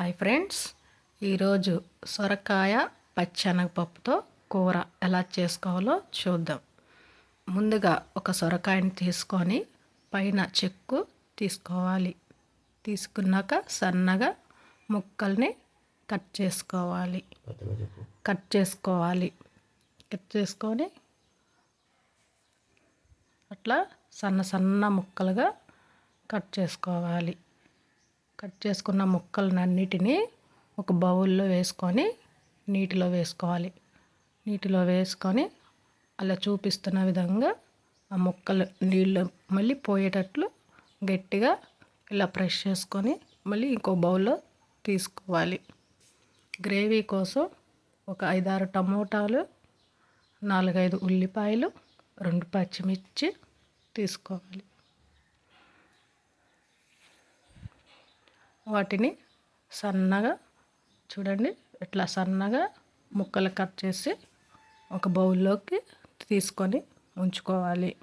Hi friends ఈరోజు సొరకాయ పచ్చెనగపప్పుతో కూర ఎలా చేసుకోవాలో చూద్దాం. ముందుగా ఒక సొరకాయని తీసుకొని పైన చెక్కు తీసుకోవాలి. తీసుకున్నాక సన్నగా ముక్కల్ని కట్ చేసుకోవాలి. కట్ చేసుకోవాలి. కట్ చేసుకొని అట్లా సన్న సన్న ముక్కలుగా కట్ చేసుకోవాలి. కట్ చేసుకున్న ముక్కలన్నిటినీ ఒక బౌల్లో వేసుకొని నీటిలో వేసుకోవాలి. నీటిలో వేసుకొని అలా చూపిస్తున్న విధంగా ఆ ముక్కలు నీళ్ళు మళ్ళీ పోయేటట్లు గట్టిగా ఇలా ప్రెష్ చేసుకొని మళ్ళీ ఇంకో బౌల్లో తీసుకోవాలి. గ్రేవీ కోసం ఒక ఐదారు టమోటాలు నాలుగైదు ఉల్లిపాయలు రెండు పచ్చిమిర్చి తీసుకోవాలి. వాటిని సన్నగా చూడండి. ఇట్లా సన్నగా ముక్కలు కట్ చేసి ఒక బౌల్లోకి తీసుకొని ఉంచుకోవాలి.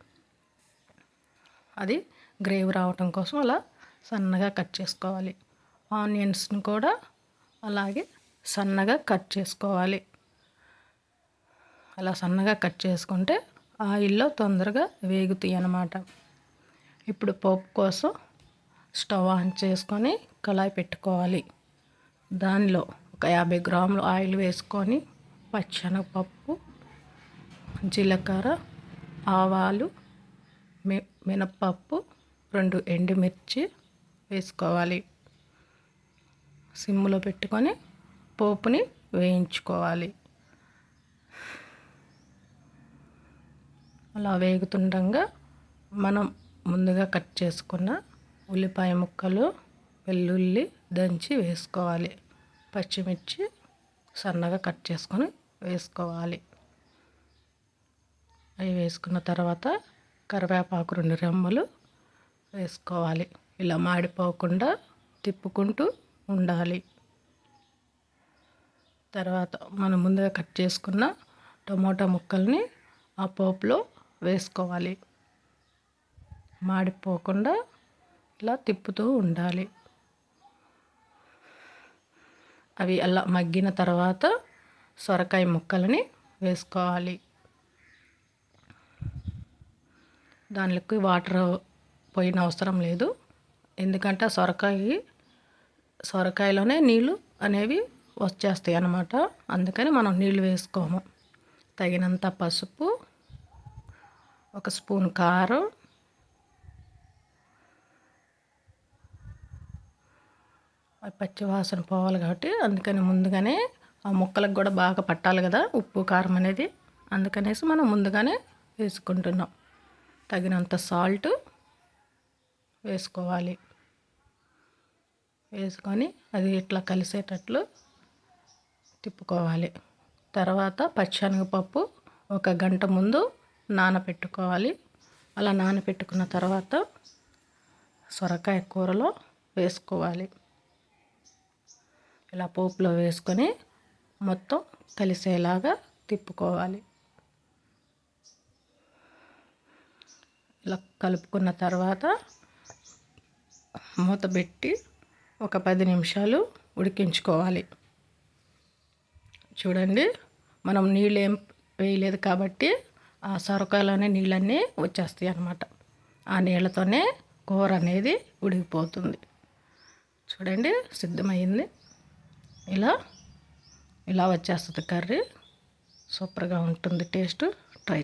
అది గ్రేవీ రావటం కోసం అలా సన్నగా కట్ చేసుకోవాలి. ఆనియన్స్ని కూడా అలాగే సన్నగా కట్ చేసుకోవాలి. అలా సన్నగా కట్ చేసుకుంటే ఆయిల్లో తొందరగా వేగుతాయి అన్నమాట. ఇప్పుడు పోపు కోసం స్టవ్ ఆన్ చేసుకొని కళాయి పెట్టుకోవాలి. దానిలో ఒక యాభై గ్రాములు ఆయిల్ వేసుకొని పచ్చనగపప్పు జీలకర్ర ఆవాలు మినప్పప్పు రెండు ఎండుమిర్చి వేసుకోవాలి. సిమ్లో పెట్టుకొని పోపుని వేయించుకోవాలి. అలా వేగుతుండగా మనం ముందుగా కట్ చేసుకున్న ఉల్లిపాయ ముక్కలు వెల్లుల్లి దంచి వేసుకోవాలి. పచ్చిమిర్చి సన్నగా కట్ చేసుకొని వేసుకోవాలి. అవి వేసుకున్న తర్వాత కరివేపాకు రెండు రెమ్మలు వేసుకోవాలి. ఇలా మాడిపోకుండా తిప్పుకుంటూ ఉండాలి. తర్వాత మనం ముందుగా కట్ చేసుకున్న టమోటా ముక్కల్ని ఆ పోపులో వేసుకోవాలి. మాడిపోకుండా ఇలా తిప్పుతూ ఉండాలి. అవి అలా మగ్గిన తర్వాత సొరకాయ ముక్కలని వేసుకోవాలి. దానిలోకి వాటర్ పోయిన అవసరం లేదు. ఎందుకంటే సొరకాయ సొరకాయలోనే నీళ్ళు అనేవి వచ్చేస్తాయి అన్నమాట. అందుకని మనం నీళ్ళు వేసుకోము. తగినంత పసుపు ఒక స్పూన్ కారం పచ్చి వాసన పోవాలి కాబట్టి అందుకని ముందుగానే ఆ ముక్కలకు కూడా బాగా పట్టాలి కదా ఉప్పు కారం అనేది. అందుకనేసి మనం ముందుగానే వేసుకుంటున్నాం. తగినంత సాల్ట్ వేసుకోవాలి. వేసుకొని అది ఇట్లా కలిసేటట్లు తిప్పుకోవాలి. తర్వాత పచ్చనగపప్పు ఒక గంట ముందు నానబెట్టుకోవాలి అలా నానబెట్టుకున్న తర్వాత సొరకాయ కూరలో వేసుకోవాలి. ఇలా పోపులో వేసుకొని మొత్తం కలిసేలాగా తిప్పుకోవాలి. ఇలా కలుపుకున్న తర్వాత మూత పెట్టి ఒక పది నిమిషాలు ఉడికించుకోవాలి. చూడండి మనం నీళ్ళు ఏం వేయలేదు కాబట్టి ఆ సొరకాయలోనే నీళ్ళన్నీ వచ్చేస్తాయి అన్నమాట. ఆ నీళ్ళతోనే కూర అనేది ఉడికిపోతుంది. చూడండి సిద్ధమైంది. ఇలా ఇలా వచ్చేస్తుంది కర్రీ. సూపర్గా ఉంటుంది టేస్ట్. ట్రై